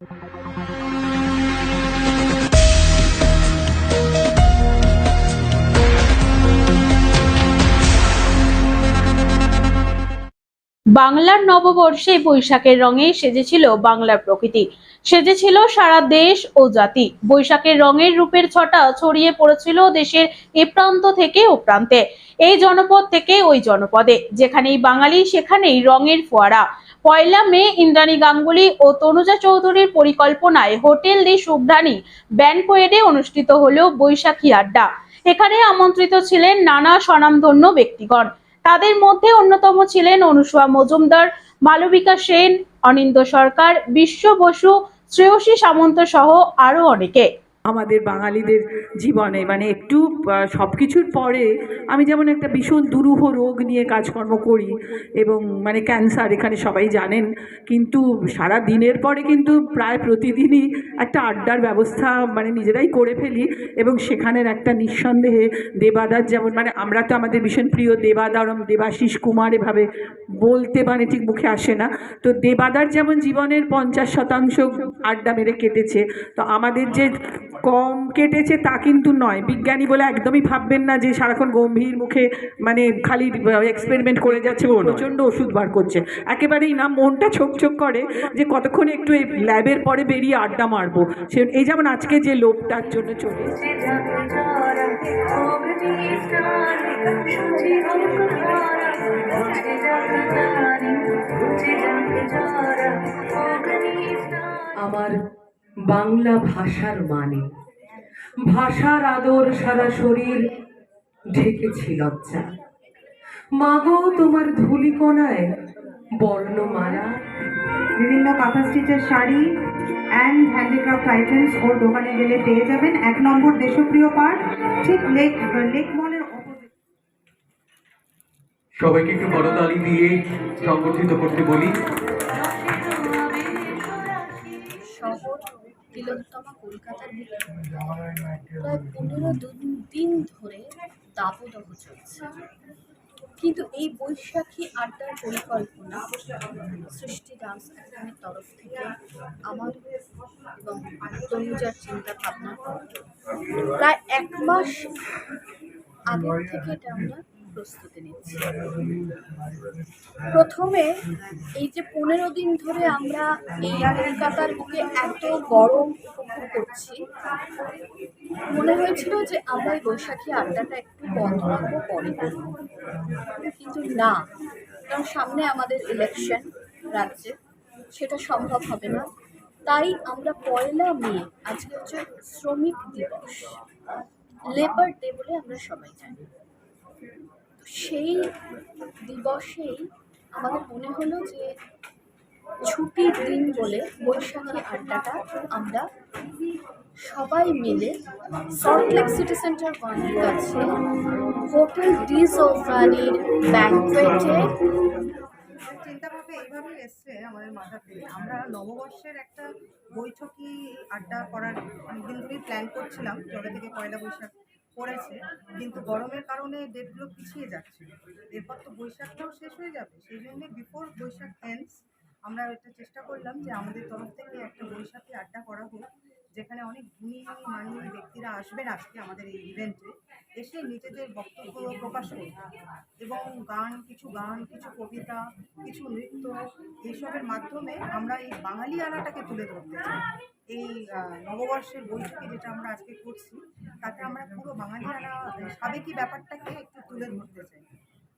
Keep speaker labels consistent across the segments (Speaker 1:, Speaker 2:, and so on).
Speaker 1: বাংলার নববর্ষে বৈশাখের রঙে সেজেছিল বাংলার প্রকৃতি। সেজেছিল সারা দেশ ও জাতি। বৈশাখের রঙের রূপের ছটা ছড়িয়ে পড়েছিল দেশের এ প্রান্ত থেকে ও প্রান্তে। এই জনপদ থেকে ওই জনপদে। যেখানেই বাঙালি, সেখানেই রঙের ফোয়ারা। পয়লা মে ইন্দ্রাণী গাঙ্গুলি ও তনুজা চৌধুরীর পরিকল্পনায় হোটেল দি শুভ্রানী ব্যানকোয়েডে অনুষ্ঠিত হল বৈশাখী আড্ডা। এখানে আমন্ত্রিত ছিলেন নানা স্বনামধন্য ব্যক্তিগণ। তাদের মধ্যে অন্যতম ছিলেন অনুসুয়া মজুমদার, মালবিকা সেন অনিন্দ সরকার, বিশ্ব বসু, শ্রেয়সী সামন্ত সহ আরও অনেকে।
Speaker 2: আমাদের বাঙালিদের জীবনে মানে একটু সব কিছুর পরে আমি যেমন একটা ভীষণ দুরূহ রোগ নিয়ে কাজকর্ম করি এবং মানে ক্যান্সার এখানে সবাই জানেন, কিন্তু সারা দিনের পরে কিন্তু প্রায় প্রতিদিনই একটা আড্ডার ব্যবস্থা মানে নিজেরাই করে ফেলি এবং সেখানের একটা নিঃসন্দেহে দেবাদার যেমন মানে আমরা তো আমাদের ভীষণ প্রিয় দেবাদারম, দেবাশিস কুমার এভাবে বলতে মানে ঠিক মুখে আসে না। তো দেবাদার যেমন জীবনের পঞ্চাশ শতাংশ আড্ডা মেরে কেটেছে, তো আমাদের যে কম কেটেছে তা কিন্তু নয়। বিজ্ঞানী বলে একদমই ভাববেন না যে সারাক্ষণ গম্ভীর মুখে মানে খালি এক্সপেরিমেন্ট করে যাচ্ছে প্রচণ্ড ওষুধ বার করছে। একেবারেই না মনটা ছোক ছোক করে যে কতক্ষণ একটু এই ল্যাবের পরে বেরিয়ে আড্ডা মারবো। সে এই যেমন আজকে যে লোকটার জন্য চলে
Speaker 3: আমার বাংলা ভাষার মানে। ভাষার আদর সারা শরীর ঢেকেছি লজ্জা। মাগো তোমার ধুলিকোনায় বর্ণমালা।
Speaker 4: বিভিন্ন কাঁথা স্টিচের শাড়ি অ্যান্ড হ্যান্ডিক্রাফট আইটেমস ওর দোকানে গেলে পেয়ে যাবেন। এক নম্বর দেশপ্রিয় পার্ক ঠিক লেক লেক মলের
Speaker 5: সবাইকে একটু করতালি দিয়ে সংগঠিত করতে বলি।
Speaker 6: তিলোত্তমা কলকাতার প্রায় পনেরো দিন ধরে দাবদাহ চলছে। কিন্তু এই বৈশাখী আড্ডার পরিকল্পনা সৃষ্টি ডান্স একাডেমির তরফ থেকে আমার এবং তনুজার চিন্তা ভাবনা প্রায় এক মাস আগের থেকে এটা আমরা প্রস্তুতি নিচ্ছি। প্রথমে এই যে পনেরো দিন ধরে আমরা এই কলকাতার বুকে এত গরম উপভোগ করছি, মনে হয়েছিল যে আমরা এই বৈশাখী আড্ডাটা একটু বন্ধ রাখব পরে কিন্তু না, কারণ সামনে আমাদের ইলেকশন রাজ্যে, সেটা সম্ভব হবে না। তাই আমরা পয়লা মে, আজকে হচ্ছে শ্রমিক দিবস লেবার ডে বলে আমরা সবাই জানি। সেই দিবসেই আমাদের মনে হলো যে ছুটির দিন বলে বৈশাখী আড্ডাটা আমরা সবাই মিলে সল্টলেক সিটি সেন্টার ওয়ানের কাছে হোটেল ডিজ ওভানির ব্যাংকুয়েটে
Speaker 4: চিন্তাভাবে এইভাবেই এসছে আমাদের মাথাতে। আমরা নববর্ষের একটা বৈঠকি আড্ডা করার অনেকদিন ধরেই প্ল্যান করছিলাম যবে থেকে পয়লা বৈশাখ পড়েছে। কিন্তু গরমের কারণে ডেটগুলো পিছিয়ে যাচ্ছে। এরপর তো বৈশাখটাও শেষ হয়ে যাবে। সেই জন্যে বিফোর বৈশাখ এন্ডস আমরা এটা চেষ্টা করলাম যে আমাদের তরফ থেকে একটা বৈশাখী আড্ডা করা হোক। যেখানে অনেক গুণী মানী ব্যক্তিরা আসবেন আজকে আমাদের এই ইভেন্টে এসে নিজেদের বক্তব্য প্রকাশ করবে এবং গান, কিছু গান, কিছু কবিতা, কিছু নৃত্য, এইসবের মাধ্যমে আমরা এই বাঙালি আনাটাকে তুলে ধরতে চাই। এই নববর্ষের বৈঠকে যেটা আমরা আজকে করছি, তাতে আমরা পুরো বাঙালি আনা সাবেকি ব্যাপারটাকে একটু তুলে ধরতে চাই।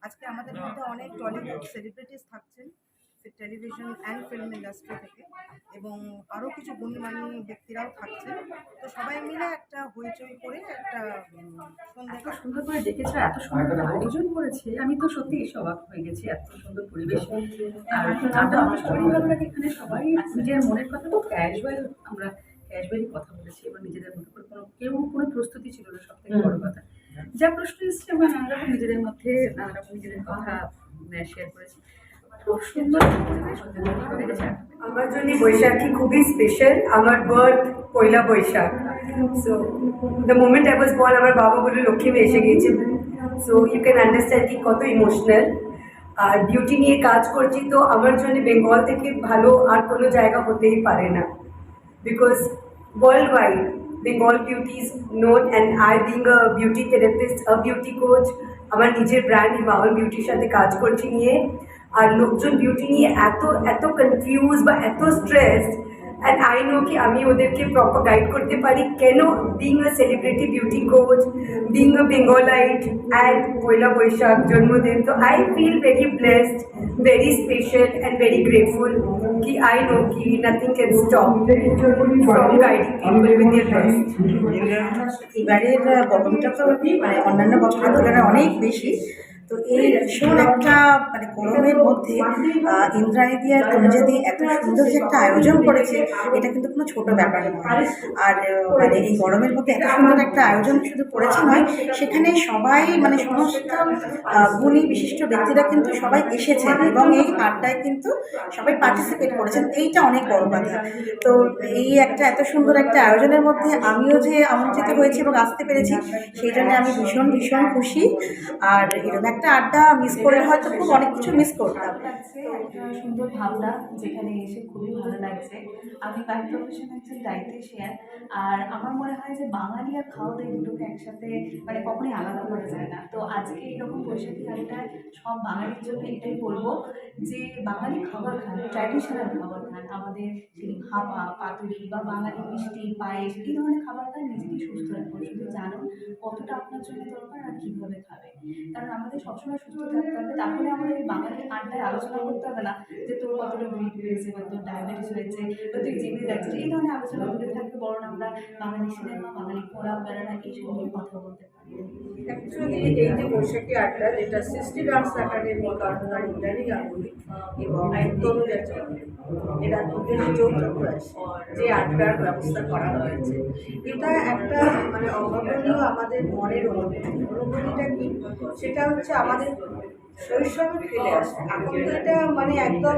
Speaker 4: আজকে আমাদের মধ্যে অনেক টলিউড সেলিব্রিটিস থাকছেন। টেলিভিশন অ্যান্ড ফিল্ম ইন্ডাস্ট্রি থেকে এবং আরও কিছু গুণীমানী ব্যক্তিরাও থাকছেন। তো সবাই মিলে একটা হইচই করে একটা সন্ধ্যা
Speaker 7: সুন্দর করে ডেকেছে এত সুন্দর আয়োজন করেছে। আমি তো সত্যি অবাক হয়ে গেছি এত সুন্দর পরিবেশ। আর ভালো লাগে এখানে সবাই নিজের মনের কথা খুব ক্যাজুয়াল আমরা ক্যাজুয়ালি কথা বলেছি এবং নিজেদের মতো করে কোনো কেউ কোনো প্রস্তুতি ছিল না সব থেকে বড় কথা। যা প্রশ্ন এসেছে আমরা নানা রকম নিজেদের মধ্যে নানা রকম নিজেদের কথা শেয়ার করেছি।
Speaker 8: আমার জন্য বৈশাখী খুবই স্পেশাল আমার birth Poila Baishakh. So the moment I was born আমার বাবা বলে লক্ষ্মী মেয়ে এসে গিয়েছে সো ইউ ক্যান আন্ডারস্ট্যান্ড কি কত ইমোশনাল আর বিউটি নিয়ে কাজ করছি তো আমার জন্য বেঙ্গল থেকে ভালো আর কোনো জায়গা হতেই পারে না। Because worldwide Bengal beauty is known and I being a beauty therapist, a beauty coach, আমার নিজের ব্র্যান্ড বাবার বিউটির সাথে কাজ করছি নিয়ে। আর লোকজন বিউটি নিয়ে এত এত কনফিউজ বা এত স্ট্রেস অ্যান্ড আই নো কি আমি ওদেরকে প্রপার গাইড করতে পারি কেন being a celebrity beauty coach being a Bengalite and Poila Baishakh জন্মদিন। তো I feel very blessed very special and very grateful কি আই নো কি nothing can stop from guiding
Speaker 9: এবারের গরমটা তো মানে অন্যান্য বছরের তুলনায় অনেক বেশি। তো এই ভীষণ একটা মানে গরমের মধ্যে ইন্দ্রাণী আর তনুজাদি এত সুন্দর যে একটা আয়োজন করেছে, এটা কিন্তু কোনো ছোট ব্যাপার নয়। আর মানে এই গরমের মধ্যে এত সুন্দর একটা আয়োজন শুধু করেছে নয়, সেখানে সবাই মানে সমস্ত গুণী বিশিষ্ট ব্যক্তিরা কিন্তু সবাই এসেছেন এবং এই আড্ডায় কিন্তু সবাই পার্টিসিপেট করেছেন। এইটা অনেক বড় কথা। তো এই একটা এত সুন্দর একটা আয়োজনের মধ্যে আমিও যে আমন্ত্রিত হয়েছি এবং আসতে পেরেছি, সেই জন্য আমি ভীষণ ভীষণ খুশি। আর এরকম একটা আড্ডা মিস করলে হয়তো খুব অনেক কিছু মিস করতাম।
Speaker 10: একটা সুন্দর ভাবনা যেখানে এসে খুবই ভালো লাগছে। আমি প্রফেশন একজন ডাইটিশিয়ান আর আমার মনে হয় যে বাঙালি আর খাওয়া দাওয়া দুটোকে একসাথে মানে কখনোই আলাদা করা যায় না। তো আজকে এরকম বৈশাখী আড্ডায় সব বাঙালির জন্য এটাই বলব যে বাঙালি খাবার খান ট্র্যাডিশনাল খাবার খান। আমাদের সেই ভাপা, পাতুরি বা বাঙালি মিষ্টি, পায়েস, এই ধরনের খাবার খান নিজেকে সুস্থ রাখুন। শুধু জানুন কতটা আপনার জন্য দরকার আর কীভাবে খাবে কারণ আমাদের সবসময় সুস্থ থাকতে হবে, তাহলে আমাদের বাঙালি আড্ডায় আলোচনা করতে হবে না যে তোর কতটা হয়েছে বা তোর ডায়াবেটিস হয়েছে বা তুই জিমে যাচ্ছিস। এই ধরনের আলোচনা বরং আমরা বাঙালি সিনেমা বাঙালি ঘোরা বেড়ানা নিয়ে কথা বলতে
Speaker 11: অ্যাকচুয়ালি এই যে বৈশাখী আড্ডা, যেটা সৃষ্টি ডান্স একাডেমি কর্মকার ইন্দ্রাণী গাঙ্গুলি এবং চৌধুরী এরা দুজনের যৌথ প্রয়াস যে আড্ডার ব্যবস্থা করা হয়েছে। এটা একটা মানে অভাবনীয় আমাদের মনের অনুভূতি অনুভূতিটা কি? সেটা হচ্ছে আমাদের শৈশবে ফেলে আসে এখন তো এটা মানে একদম